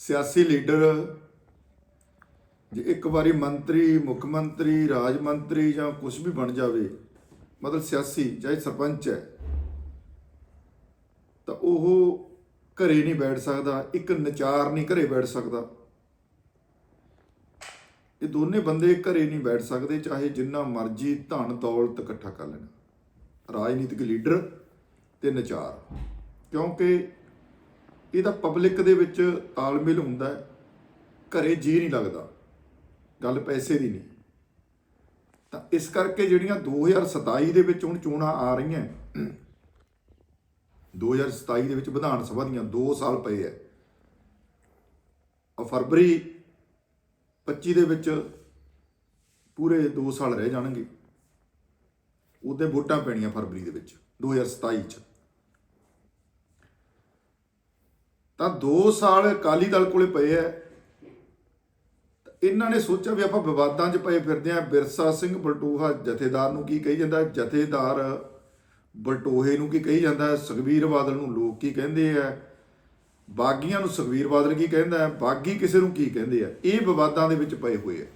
ਸਿਆਸੀ ਲੀਡਰ ਜੇ ਇੱਕ ਵਾਰੀ ਮੰਤਰੀ, ਮੁੱਖ ਮੰਤਰੀ, ਰਾਜ ਮੰਤਰੀ ਜਾਂ ਕੁਝ ਵੀ ਬਣ ਜਾਵੇ, ਮਤਲਬ ਸਿਆਸੀ ਚਾਹੇ ਸਰਪੰਚ ਹੈ, ਤਾਂ ਉਹ ਘਰੇ ਨਹੀਂ ਬੈਠ ਸਕਦਾ, ਇੱਕ ਨਚਾਰ ਨਹੀਂ ਘਰੇ ਬੈਠ ਸਕਦਾ। ਇਹ ਦੋਨੇ ਬੰਦੇ ਘਰੇ ਨਹੀਂ ਬੈਠ ਸਕਦੇ, ਚਾਹੇ ਜਿੰਨਾ ਮਰਜ਼ੀ ਧਨ ਦੌਲਤ ਇਕੱਠਾ ਕਰ ਲੈਣ। ਰਾਜਨੀਤਿਕ ਲੀਡਰ ਤੇ ਨਚਾਰ। ਕਿਉਂਕਿ ਇਹਦਾ ਪਬਲਿਕ ਦੇ ਵਿੱਚ ਤਾਲਮੇਲ ਹੁੰਦਾ ਹੈ। ਘਰੇ ਜੀ ਨਹੀਂ ਲੱਗਦਾ। ਗੱਲ ਪੈਸੇ ਦੀ ਨਹੀਂ। ਤਾਂ ਇਸ ਕਰਕੇ ਜਿਹੜੀਆਂ 2027 ਦੇ ਵਿੱਚ ਹੁਣ ਚੋਣਾਂ ਆ ਰਹੀਆਂ 2027 ਦੇ ਵਿੱਚ ਵਿਧਾਨ ਸਭਾ ਦੀਆਂ 2 ਸਾਲ ਪਏ ਐ ਫਰਵਰੀ 25 ਦੇ ਵਿੱਚ ਪੂਰੇ 2 ਸਾਲ ਰਹਿ ਜਾਣਗੇ। ਉਹਦੇ ਵੋਟਾਂ ਪੈਣੀਆਂ ਫਰਵਰੀ ਦੇ ਵਿੱਚ 2027 ਚ। ਤਾਂ 2 ਸਾਲ ਅਕਾਲੀ ਦਲ ਕੋਲੇ ਪਏ ਐ। ਇਹਨਾਂ ਨੇ ਸੋਚਿਆ ਵੀ ਆਪਾਂ ਵਿਵਾਦਾਂ 'ਚ ਪਏ ਫਿਰਦੇ ਆਂ। ਬਿਰਸਾ ਸਿੰਘ ਬਲਟੋਹਾ ਜਥੇਦਾਰ ਨੂੰ ਕੀ ਕਹੀ ਜਾਂਦਾ? ਜਥੇਦਾਰ ਬਲਟੋਹੇ ਨੂੰ ਕੀ ਕਹੀ ਜਾਂਦਾ? ਹੈ ਸੁਖਬੀਰ ਬਾਦਲ ਨੂੰ ਲੋਕ ਕੀ ਕਹਿੰਦੇ ਆ ਬਾਗੀਆਂ ਨੂੰ ਸੁਖਬੀਰ ਬਾਦਲ ਕੀ ਕਹਿੰਦਾ ਬਾਗੀ ਕਿਸੇ ਨੂੰ ਕੀ ਕਹਿੰਦੇ ਆ ਇਹ ਵਿਵਾਦਾਂ ਦੇ ਵਿੱਚ ਪਏ ਹੋਏ ਆ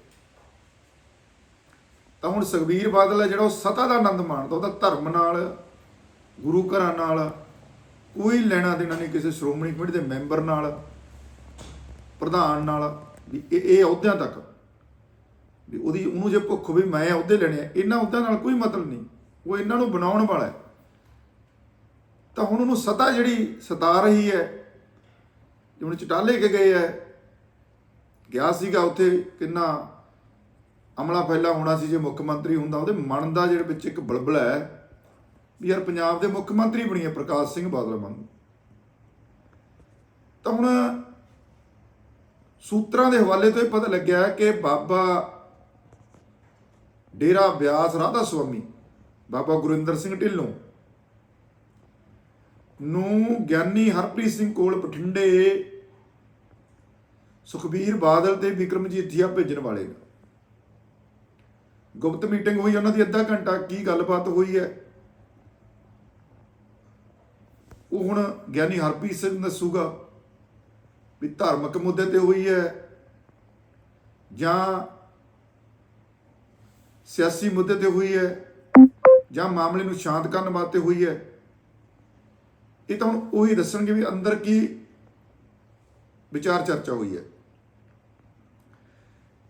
ਤਾਂ ਹੁਣ ਸੁਖਬੀਰ ਬਾਦਲ ਹੈ ਜਿਹੜਾ ਉਹ ਸਤਾ ਦਾ ਆਨੰਦ ਮਾਣਦਾ। ਉਹਦਾ ਧਰਮ ਨਾਲ, ਗੁਰੂ ਘਰਾਂ ਨਾਲ ਕੋਈ ਲੈਣਾ ਦੇਣਾ ਨਹੀਂ ਕਿਸੇ ਸ਼੍ਰੋਮਣੀ ਕਮੇਟੀ ਦੇ ਮੈਂਬਰ ਨਾਲ, ਪ੍ਰਧਾਨ ਨਾਲ, ਵੀ ਇਹ ਇਹ ਅਹੁਦਿਆਂ ਤੱਕ। ਵੀ ਉਹਦੀ, ਉਹਨੂੰ ਜੇ ਭੁੱਖ ਵੀ ਮੈਂ ਅਹੁਦੇ ਲੈਣੇ ਆ, ਇਹਨਾਂ ਅਹੁਦਿਆਂ ਨਾਲ ਕੋਈ ਮਤਲਬ ਨਹੀਂ। ਉਹ ਇਹਨਾਂ ਨੂੰ ਬਣਾਉਣ ਵਾਲਾ ਹੈ। ਤਾਂ ਹੁਣ ਉਹਨੂੰ ਸਤਾ ਜਿਹੜੀ ਸਤਾ ਰਹੀ ਹੈ, ਜਿਵੇਂ ਚਟਾਲੇ ਕੇ ਗਏ ਹੈ, ਗਿਆ ਸੀਗਾ ਉੱਥੇ ਕਿੰਨਾ ਅਮਲਾ ਫੈਲਾ ਹੋਣਾ ਸੀ, ਜੇ ਮੁੱਖ ਮੰਤਰੀ ਹੁੰਦਾ, ਉਹਦੇ ਮਨ ਦਾ ਜਿਹੜੇ ਵਿੱਚ ਇੱਕ ਬਲਬਲਾ ਹੈ ਵੀ ਯਾਰ ਪੰਜਾਬ ਦੇ ਮੁੱਖ ਮੰਤਰੀ ਬਣੀ ਹੈ ਪ੍ਰਕਾਸ਼ ਸਿੰਘ ਬਾਦਲ ਮੰਨ ਤਾਂ ਹੁਣ ਸੂਤਰਾਂ ਦੇ ਹਵਾਲੇ ਤੋਂ ਇਹ ਪਤਾ ਲੱਗਿਆ ਕਿ ਬਾਬਾ ਡੇਰਾ ਬਿਆਸ ਰਾਧਾ ਸੁਆਮੀ ਬਾਬਾ ਗੁਰਿੰਦਰ ਸਿੰਘ ਢਿੱਲੋਂ ਨੂੰ ਗਿਆਨੀ ਹਰਪ੍ਰੀਤ ਸਿੰਘ ਕੋਲ ਬਠਿੰਡੇ ਸੁਖਬੀਰ ਬਾਦਲ ਤੇ ਵਿਕਰਮਜੀਤ ਜੀਆ ਭੇਜਣ ਵਾਲੇ ਨੇ। ਗੁਪਤ ਮੀਟਿੰਗ ਹੋਈ, ਉਹਨਾਂ ਦੀ ਅੱਧਾ ਘੰਟਾ ਕੀ ਗੱਲਬਾਤ ਹੋਈ ਹੈ? ਉਹ ਹੁਣ ਗਿਆਨੀ ਹਰਪ੍ਰੀਤ ਸਿੰਘ ਦੱਸੂਗਾ ਵੀ ਧਾਰਮਿਕ ਮੁੱਦੇ ਤੇ ਹੋਈ ਹੈ ਜਾਂ ਸਿਆਸੀ ਮੁੱਦੇ ਤੇ ਹੋਈ ਹੈ ਜਾਂ ਮਾਮਲੇ ਨੂੰ ਸ਼ਾਂਤ ਕਰਨ ਵਾਸਤੇ ਹੋਈ ਹੈ। ਇਹ ਤਾਂ ਹੁਣ ਉਹੀ ਦੱਸਣਗੇ ਵੀ ਅੰਦਰ ਕੀ ਵਿਚਾਰ ਚਰਚਾ ਹੋਈ ਹੈ।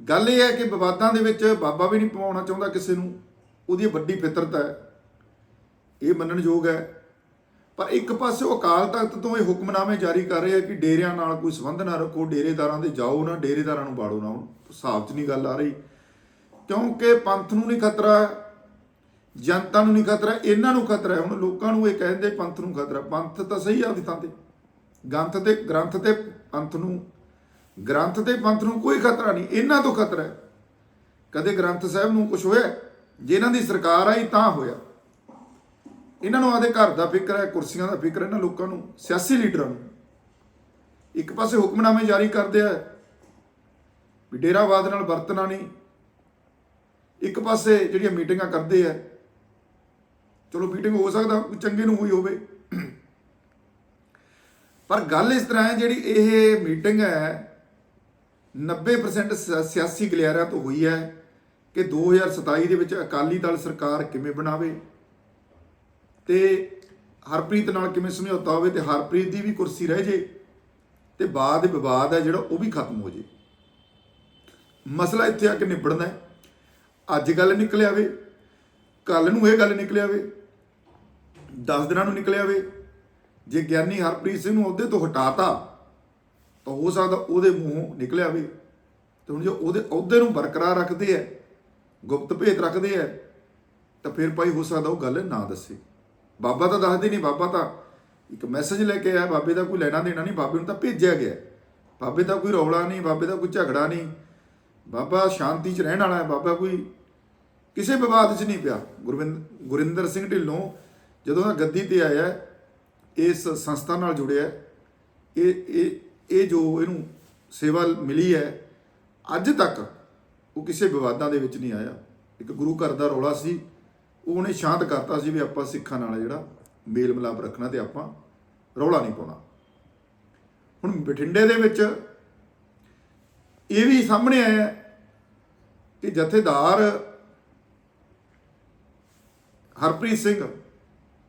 ਗੱਲ ਇਹ ਹੈ ਕਿ ਵਿਵਾਦਾਂ ਦੇ ਵਿੱਚ ਬਾਬਾ ਵੀ ਨਹੀਂ ਪਵਾਉਣਾ ਚਾਹੁੰਦਾ ਕਿਸੇ ਨੂੰ। ਉਹਦੀ ਵੱਡੀ ਫਿਤਰਤ ਹੈ। ਇਹ ਮੰਨਣਯੋਗ ਹੈ। ਪਰ ਇੱਕ ਪਾਸੇ ਉਹ ਅਕਾਲ ਤਖਤ ਤੋਂ ਇਹ ਹੁਕਮਨਾਮੇ ਜਾਰੀ ਕਰ ਰਹੇ ਆ ਕਿ ਡੇਰਿਆਂ ਨਾਲ ਕੋਈ ਸੰਬੰਧ ਨਾ ਰੱਖੋ, ਡੇਰੇਦਾਰਾਂ ਦੇ ਜਾਓ ਨਾ, ਡੇਰੇਦਾਰਾਂ ਨੂੰ ਬਾੜੋ ਨਾ। ਹੁਣ ਹਿਸਾਬ 'ਚ ਨਹੀਂ ਗੱਲ ਆ ਰਹੀ। ਕਿਉਂਕਿ ਪੰਥ ਨੂੰ ਨਹੀਂ ਖਤਰਾ, ਜਨਤਾ ਨੂੰ ਨਹੀਂ ਖਤਰਾ, ਇਹਨਾਂ ਨੂੰ ਖਤਰਾ ਹੈ। ਹੁਣ ਲੋਕਾਂ ਨੂੰ ਇਹ ਕਹਿੰਦੇ ਪੰਥ ਨੂੰ ਖਤਰਾ। ਪੰਥ ਤਾਂ ਸਹੀ ਆ ਥਾਂ ਤੇ। ਗ੍ਰੰਥ ਤੇ ਗ੍ਰੰਥ ਤੇ ਪੰਥ ਨੂੰ, ਗ੍ਰੰਥ ਤੇ ਪੰਥ ਨੂੰ ਕੋਈ ਖਤਰਾ ਨਹੀਂ। ਇਹਨਾਂ ਤੋਂ ਖਤਰਾ ਹੈ। ਕਦੇ ਗ੍ਰੰਥ ਸਾਹਿਬ ਨੂੰ ਕੁਝ ਹੋਇਆ? ਜੇ ਇਹਨਾਂ ਦੀ ਸਰਕਾਰ ਆਈ ਤਾਂ ਹੋਇਆ। ਇਹਨਾਂ ਨੂੰ ਆਦੇ ਘਰ ਦਾ ਫਿਕਰ ਹੈ, ਕੁਰਸੀਆਂ ਦਾ ਫਿਕਰ ਹੈ ਇਹਨਾਂ ਲੋਕਾਂ ਨੂੰ, ਸਿਆਸੀ ਲੀਡਰਾਂ ਨੂੰ। ਇੱਕ ਪਾਸੇ ਹੁਕਮਨਾਮੇ ਜਾਰੀ ਕਰਦੇ ਆ ਵੀ ਡੇਰਾਵਾਦ ਨਾਲ ਵਰਤਣਾ ਨਹੀਂ। ਇੱਕ ਪਾਸੇ ਜਿਹੜੀਆਂ ਮੀਟਿੰਗਾਂ ਕਰਦੇ ਆ, ਚਲੋ ਮੀਟਿੰਗ ਹੋ ਸਕਦਾ, ਕੋਈ ਚੰਗੇ ਨੂੰ ਹੋਈ ਹੋਵੇ। ਪਰ ਗੱਲ ਇਸ ਤਰ੍ਹਾਂ ਹੈ ਜਿਹੜੀ ਇਹ ਮੀਟਿੰਗ ਹੈ 90% ਸਿਆ- ਸਿਆਸੀ ਗਲਿਆਰਿਆਂ ਤੋਂ ਹੋਈ ਹੈ ਕਿ 2027 ਦੇ ਵਿੱਚ ਅਕਾਲੀ ਦਲ ਸਰਕਾਰ ਕਿਵੇਂ ਬਣਾਵੇ। ਤੇ ਹਰਪ੍ਰੀਤ ਨਾਲ ਕਿਵੇਂ ਸਮਝੌਤਾ ਹੋਵੇ ਤੇ ਹਰਪ੍ਰੀਤ ਦੀ ਵੀ ਕੁਰਸੀ ਰਹਿ ਜੇ ਤੇ ਬਾਅਦ ਵਿਵਾਦ ਹੈ ਜਿਹੜਾ ਉਹ ਵੀ ਖਤਮ ਹੋ ਜੇ। ਮਸਲਾ ਇੱਥੇ ਆ ਕੇ ਨਿਬੜਨਾ ਹੈ। ਅੱਜ ਗੱਲ ਨਿਕਲ ਆਵੇ ਕੱਲ ਨੂੰ ਇਹ ਗੱਲ ਨਿਕਲ ਆਵੇ 10 ਦਿਨਾਂ ਨੂੰ ਨਿਕਲ ਆਵੇ ਜੇ ਗਿਆਨੀ ਹਰਪ੍ਰੀਤ ਸਿੰਘ ਨੂੰ ਅਹੁਦੇ ਤੋਂ ਹਟਾਤਾ, ਤਾਂ ਹੋ ਸਕਦਾ ਉਹਦੇ ਮੂੰਹੋਂ ਨਿਕਲ ਆਵੇ ਤੇ ਹੁਣ ਜੇ ਉਹਦੇ ਅਹੁਦੇ ਨੂੰ ਬਰਕਰਾਰ ਰੱਖਦੇ ਆ ਗੁਪਤ ਭੇਤ ਰੱਖਦੇ ਆ ਤਾਂ ਫਿਰ ਭਾਈ ਹੋ ਸਕਦਾ ਉਹ ਗੱਲ ਨਾ ਦੱਸੇ। ਬਾਬਾ ਤਾਂ ਦੱਸਦੇ ਨਹੀਂ, ਬਾਬਾ ਤਾਂ ਇੱਕ ਮੈਸੇਜ ਲੈ ਕੇ ਆਇਆ, ਬਾਬੇ ਦਾ ਕੋਈ ਲੈਣਾ ਦੇਣਾ ਨਹੀਂ, ਬਾਬੇ ਨੂੰ ਤਾਂ ਭੇਜਿਆ ਗਿਆ। ਬਾਬੇ ਦਾ ਕੋਈ ਰੌਲਾ ਨਹੀਂ, ਬਾਬੇ ਦਾ ਕੋਈ ਝਗੜਾ ਨਹੀਂ। ਬਾਬਾ ਸ਼ਾਂਤੀ 'ਚ ਰਹਿਣ ਵਾਲਾ ਹੈ, ਬਾਬਾ ਕੋਈ ਕਿਸੇ ਵਿਵਾਦ 'ਚ ਨਹੀਂ ਪਿਆ। ਗੁਰਵਿੰਦ ਗੁਰਿੰਦਰ ਸਿੰਘ ਢਿੱਲੋਂ ਜਦੋਂ ਦਾ ਗੱਦੀ ਤੇ ਆਇਆ, ਇਸ ਸੰਸਥਾ ਨਾਲ ਜੁੜਿਆ, ਇਹ ਇਹ ਇਹ ਜੋ ਇਹਨੂੰ ਸੇਵਾ ਮਿਲੀ ਹੈ, ਅੱਜ ਤੱਕ ਉਹ ਕਿਸੇ ਵਿਵਾਦਾਂ ਦੇ ਵਿੱਚ ਨਹੀਂ ਆਇਆ। ਇੱਕ ਗੁਰੂ ਘਰ ਦਾ ਰੌਲਾ ਸੀ। ਉਹਨੇ ਸ਼ਾਂਤ ਕਰਤਾ ਸੀ ਵੀ ਆਪਾਂ ਸਿੱਖਾਂ ਨਾਲ ਜਿਹੜਾ ਮੇਲ ਮਿਲਾਪ ਰੱਖਣਾ ਤੇ ਆਪਾਂ ਰੌਲਾ ਨਹੀਂ ਪਾਉਣਾ। ਹੁਣ ਬਠਿੰਡੇ ਦੇ ਵਿੱਚ ਇਹ ਵੀ ਸਾਹਮਣੇ ਆਇਆ ਕਿ ਜਥੇਦਾਰ ਹਰਪ੍ਰੀਤ ਸਿੰਘ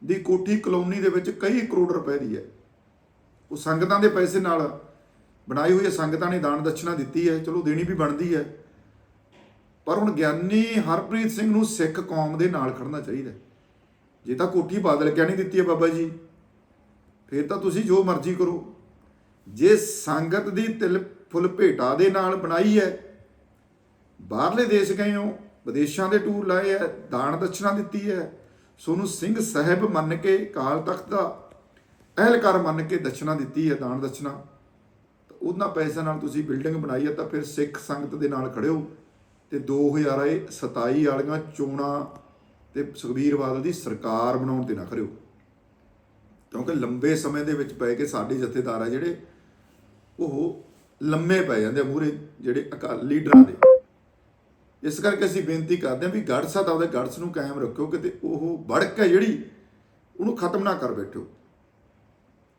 ਦੀ ਕੋਠੀ ਕਲੋਨੀ ਦੇ ਵਿੱਚ ਕਈ ਕਰੋੜ ਰੁਪਏ ਦੀ ਹੈ। ਉਹ ਸੰਗਤਾਂ ਦੇ ਪੈਸੇ ਨਾਲ ਬਣਾਈ ਹੋਈ ਸੰਗਤਾਂ ਨੇ ਦਾਨ ਦక్షిਣਾ ਦਿੱਤੀ ਹੈ, ਚਲੋ ਦੇਣੀ ਵੀ ਬਣਦੀ ਹੈ। ਪਰ ਹੁਣ ਗਿਆਨੀ ਹਰਪ੍ਰੀਤ ਸਿੰਘ ਨੂੰ ਸਿੱਖ ਕੌਮ ਦੇ ਨਾਲ ਖੜਨਾ ਚਾਹੀਦਾ ਜੇ ਤਾਂ ਕੋਠੀ ਬਾਦਲ ਕਹਿ ਨਹੀਂ ਦਿੱਤੀ ਹੈ ਬਾਬਾ ਜੀ, ਫਿਰ ਤਾਂ ਤੁਸੀਂ ਜੋ ਮਰਜ਼ੀ ਕਰੋ। ਜੇ ਸੰਗਤ ਦੀ ਤਿਲ ਫੁੱਲ ਭੇਟਾ ਦੇ ਨਾਲ ਬਣਾਈ ਹੈ, ਬਾਹਰਲੇ ਦੇਸ਼ ਗਏ ਹੋ, ਵਿਦੇਸ਼ਾਂ ਦੇ ਟੂਰ ਲਾਏ ਹੈ, ਦਾਨ ਦਕਸ਼ਨਾ ਦਿੱਤੀ ਹੈ, ਸੋਨੂੰ ਸਿੰਘ ਸਾਹਿਬ ਮੰਨ ਕੇ, ਕਾਲ ਤਖਤ ਦਾ ਅਹਿਲਕਾਰ ਮੰਨ ਕੇ ਦਕਸ਼ਨਾ ਦਿੱਤੀ ਹੈ, ਦਾਨ ਦਕਸ਼ਨਾ। ਉਹਨਾਂ ਪੈਸਿਆਂ ਨਾਲ ਤੁਸੀਂ ਬਿਲਡਿੰਗ ਬਣਾਈ ਹੈ, ਤਾਂ ਫਿਰ ਸਿੱਖ ਸੰਗਤ ਦੇ ਨਾਲ ਖੜਿਓ। ਤੇ 2027 ਵਾਲੀਆਂ ਚੋਣਾਂ ਤੇ ਸੁਖਬੀਰ ਬਾਦਲ ਦੀ ਸਰਕਾਰ ਬਣਾਉਣ ਤੇ ਨਾ ਖੜਿਓ। ਕਿਉਂਕਿ ਲੰਬੇ ਸਮੇਂ ਦੇ ਵਿੱਚ ਪੈ ਕੇ ਸਾਡੇ ਜਥੇਦਾਰ ਆ ਜਿਹੜੇ, ਉਹ ਲੰਮੇ ਪੈ ਜਾਂਦੇ ਆ ਮੂਰੇ ਜਿਹੜੇ ਅਕਾਲੀ ਲੀਡਰਾਂ ਦੇ। ਇਸ ਕਰਕੇ ਅਸੀਂ ਬੇਨਤੀ ਕਰਦੇ ਹਾਂ ਵੀ ਗੜਸਾ ਤਾਂ ਉਹਦੇ ਗੜਸ ਨੂੰ ਕਾਇਮ ਰੱਖਿਓ ਕਿਤੇ ਉਹ ਵੜਕ ਹੈ ਜਿਹੜੀ, ਉਹਨੂੰ ਖਤਮ ਨਾ ਕਰ ਬੈਠਿਓ।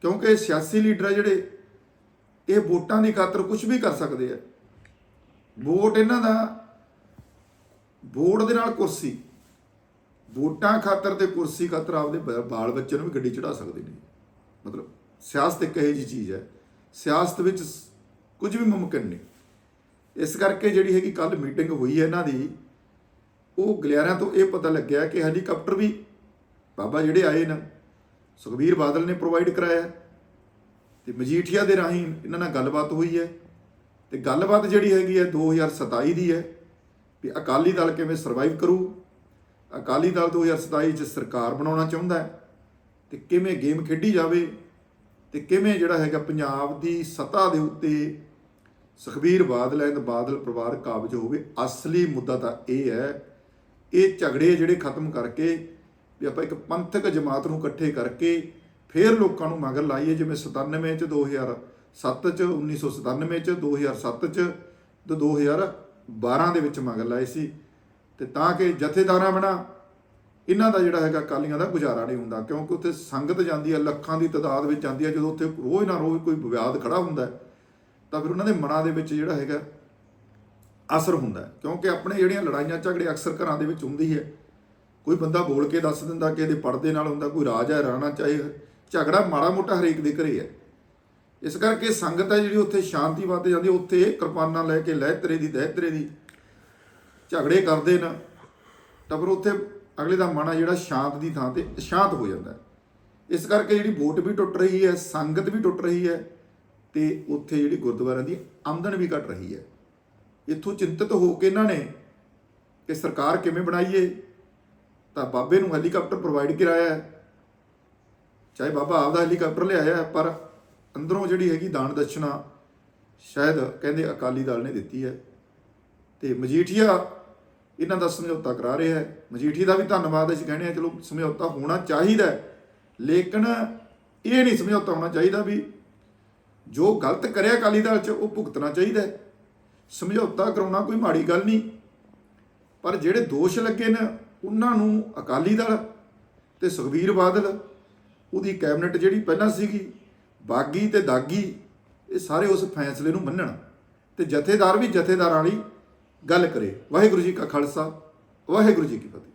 ਕਿਉਂਕਿ ਸਿਆਸੀ ਲੀਡਰ ਆ ਜਿਹੜੇ, ਇਹ ਵੋਟਾਂ ਦੀ ਖਾਤਰ ਕੁਝ ਵੀ ਕਰ ਸਕਦੇ ਆ। ਵੋਟ ਇਹਨਾਂ ਦਾ ਵੋਟ ਦੇ ਨਾਲ ਕੁਰਸੀ। ਵੋਟਾਂ ਖਾਤਰ ਤੇ ਕੁਰਸੀ ਖਾਤਰ ਆਪਦੇ ਬ- ਬਾਲ ਬੱਚੇ ਨੂੰ ਵੀ ਗੱਡੀ ਚੜਾ ਸਕਦੇ ਨੇ। ਮਤਲਬ ਸਿਆਸਤ ਇੱਕ ਇਹੋ ਜਿਹੀ ਚੀਜ਼ ਹੈ। ਸਿਆਸਤ ਵਿੱਚ ਕੁਝ ਵੀ ਮੁਮਕਿਨ ਨਹੀਂ। ਇਸ ਕਰਕੇ ਜਿਹੜੀ ਹੈਗੀ ਕੱਲ ਮੀਟਿੰਗ ਹੋਈ ਹੈ ਇਹਨਾਂ ਦੀ, ਉਹ ਗਲਿਆਰਿਆਂ ਤੋਂ ਇਹ ਪਤਾ ਲੱਗਿਆ ਕਿ ਹੈਲੀਕਾਪਟਰ ਵੀ ਬਾਬਾ ਜਿਹੜੇ ਆਏ ਨਾ, ਸੁਖਬੀਰ ਬਾਦਲ ਨੇ ਪ੍ਰੋਵਾਈਡ ਕਰਾਇਆ। ਹੈ ਤੇ ਮਜੀਠੀਆ ਦੇ ਰਾਹੀਂ ਇਹਨਾਂ ਨਾਲ ਗੱਲਬਾਤ ਹੋਈ ਹੈ। ਤੇ ਗੱਲਬਾਤ ਜਿਹੜੀ ਹੈਗੀ ਹੈ 2027 ਦੀ ਹੈ। ਵੀ ਅਕਾਲੀ ਦਲ ਕਿਵੇਂ ਸਰਵਾਈਵ ਕਰੂ? ਅਕਾਲੀ ਦਲ 2027 ਚ ਸਰਕਾਰ ਬਣਾਉਣਾ ਚਾਹੁੰਦਾ ਹੈ ਤੇ ਕਿਵੇਂ ਗੇਮ ਖੇਡੀ ਜਾਵੇ ਤੇ ਕਿਵੇਂ ਜਿਹੜਾ ਹੈਗਾ ਪੰਜਾਬ ਦੀ ਸੱਤਾ ਦੇ ਉੱਤੇ ਸੁਖਬੀਰ ਬਾਦਲ ਐਂਡ ਬਾਦਲ ਪਰਿਵਾਰ ਕਾਬਜ ਹੋਵੇ, ਅਸਲੀ ਮੁੱਦਾ ਤਾਂ ਇਹ ਹੈ, ਇਹ ਝਗੜੇ ਜਿਹੜੇ ਖਤਮ ਕਰਕੇ ਵੀ ਆਪਾਂ ਇੱਕ ਪੰਥਕ ਜਮਾਤ ਨੂੰ ਇਕੱਠੇ ਕਰਕੇ ਫੇਰ ਲੋਕਾਂ ਨੂੰ ਮਗਰ ਲਾਈਏ, ਜਿਵੇਂ 97 ਚ 2007 ਚ 1997 ਚ 2007 ਚ ਤੇ 2012 ਦੇ ਵਿੱਚ ਮੰਗ ਲਾਏ ਸੀ ਤੇ ਤਾਂ ਕਿ ਜਥੇਦਾਰਾਂ ਬਣਾ ਇਹਨਾਂ ਦਾ ਜਿਹੜਾ ਹੈਗਾ ਕਾਲੀਆਂ ਦਾ ਗੁਜ਼ਾਰਾ ਨਹੀਂ ਹੁੰਦਾ, ਕਿਉਂਕਿ ਉੱਥੇ ਸੰਗਤ ਜਾਂਦੀ ਹੈ, ਲੱਖਾਂ ਦੀ ਤਾਦਾਦ ਵਿੱਚ ਜਾਂਦੀ ਹੈ, ਜਦੋਂ ਉੱਥੇ ਰੋਜ਼ ਨਾ ਰੋਜ਼ ਕੋਈ ਵਿਵਾਦ ਖੜਾ ਹੁੰਦਾ ਤਾਂ ਫਿਰ ਉਹਨਾਂ ਦੇ ਮਨਾਂ ਦੇ ਵਿੱਚ ਜਿਹੜਾ ਹੈਗਾ ਅਸਰ ਹੁੰਦਾ ਕਿਉਂਕਿ ਆਪਣੇ ਜਿਹੜੀਆਂ ਲੜਾਈਆਂ ਝਗੜੇ ਅਕਸਰ ਘਰਾਂ ਦੇ ਵਿੱਚ ਹੁੰਦੀ ਹੈ, ਕੋਈ ਬੰਦਾ ਬੋਲ ਕੇ ਦੱਸ ਦਿੰਦਾ ਕਿ ਇਹਦੇ ਪਰਦੇ ਨਾਲ ਹੁੰਦਾ, ਕੋਈ ਰਾਜ ਹੈ, ਰਾਣਾ ਚਾਹੇ, ਝਗੜਾ ਮਾੜਾ ਮੋਟਾ ਹਰੇਕ ਦੇ ਘਰੇ ਹੈ। ਇਸ ਕਰਕੇ ਸੰਗਤ ਹੈ ਜਿਹੜੀ ਉੱਥੇ ਸ਼ਾਂਤੀ ਵਾਸਤੇ ਜਾਂਦੀ ਹੈ, ਉੱਥੇ ਕਿਰਪਾਨਾਂ ਲੈ ਕੇ ਲਹਿਤਰੇ ਦੀ ਦਹਿਤਰੇ ਦੀ ਝਗੜੇ ਕਰਦੇ ਨਾ। ਤਾਂ ਫਿਰ ਉੱਥੇ ਅਗਲੇ ਦਾ ਮਨ ਆ ਜਿਹੜਾ ਸ਼ਾਂਤ ਦੀ ਥਾਂ ਤੇ ਸ਼ਾਂਤ ਹੋ ਜਾਂਦਾ ਇਸ ਕਰਕੇ ਜਿਹੜੀ ਵੋਟ ਵੀ ਟੁੱਟ ਰਹੀ ਹੈ ਸੰਗਤ ਵੀ ਟੁੱਟ ਰਹੀ ਹੈ ਤੇ ਉੱਥੇ ਜਿਹੜੀ ਗੁਰਦੁਆਰਿਆਂ ਦੀ ਆਮਦਨ ਵੀ ਘਟ ਰਹੀ ਹੈ। ਇੱਥੋਂ ਚਿੰਤਤ ਹੋ ਕੇ ਇਹਨਾਂ ਨੇ ਕਿ ਸਰਕਾਰ ਕਿਵੇਂ ਬਣਾਈਏ ਤਾਂ ਬਾਬੇ ਨੂੰ ਹੈਲੀਕਾਪਟਰ ਪ੍ਰੋਵਾਈਡ ਕਰਾਇਆ ਚਾਹੇ ਬਾਬਾ ਆਪਦਾ ਹੈਲੀਕਾਪਟਰ ਲਿਆਇਆ ਪਰ ਅੰਦਰੋਂ ਜਿਹੜੀ ਹੈਗੀ ਦਾਨ ਦక్షిਣਾ ਸ਼ਾਇਦ ਕਹਿੰਦੇ ਅਕਾਲੀ ਦਲ ਨੇ ਦਿੱਤੀ ਹੈ। ਤੇ ਮਜੀਠੀਆ ਇਹਨਾਂ ਦਾ ਸਮਝੌਤਾ ਕਰਾ ਰਿਹਾ ਹੈ। ਮਜੀਠੀਆ ਦਾ ਵੀ ਧੰਨਵਾਦ ਅਸੀਂ ਕਹਿੰਦੇ ਹਾਂ, ਚਲੋ ਸਮਝੌਤਾ ਹੋਣਾ ਚਾਹੀਦਾ ਲੇਕਿਨ ਇਹ ਨਹੀਂ ਸਮਝੌਤਾ ਹੋਣਾ ਚਾਹੀਦਾ ਵੀ ਜੋ ਗਲਤ ਕਰਿਆ ਅਕਾਲੀ ਦਲ 'ਚ, ਉਹ ਭੁਗਤਣਾ ਚਾਹੀਦਾ ਸਮਝੌਤਾ ਕਰਾਉਣਾ ਕੋਈ ਮਾੜੀ ਗੱਲ ਨਹੀਂ। ਪਰ ਜਿਹੜੇ ਦੋਸ਼ ਲੱਗੇ ਨੇ, ਉਹਨਾਂ ਨੂੰ ਅਕਾਲੀ ਦਲ ਤੇ ਸੁਖਬੀਰ ਬਾਦਲ, ਉਹਦੀ ਕੈਬਨਿਟ ਜਿਹੜੀ ਪਹਿਲਾਂ ਸੀਗੀ ਬਾਗੀ ਤੇ ਦਾਗੀ, ਇਹ ਸਾਰੇ ਉਸ ਫੈਸਲੇ ਨੂੰ ਮੰਨਣ ਤੇ ਜਥੇਦਾਰ ਵੀ ਜਥੇਦਾਰਾਂ ਵਾਲੀ ਗੱਲ ਕਰੇ। ਵਾਹਿਗੁਰੂ ਜੀ ਕਾ ਖਾਲਸਾ, ਵਾਹਿਗੁਰੂ ਜੀ ਕੀ ਫਤਿਹ।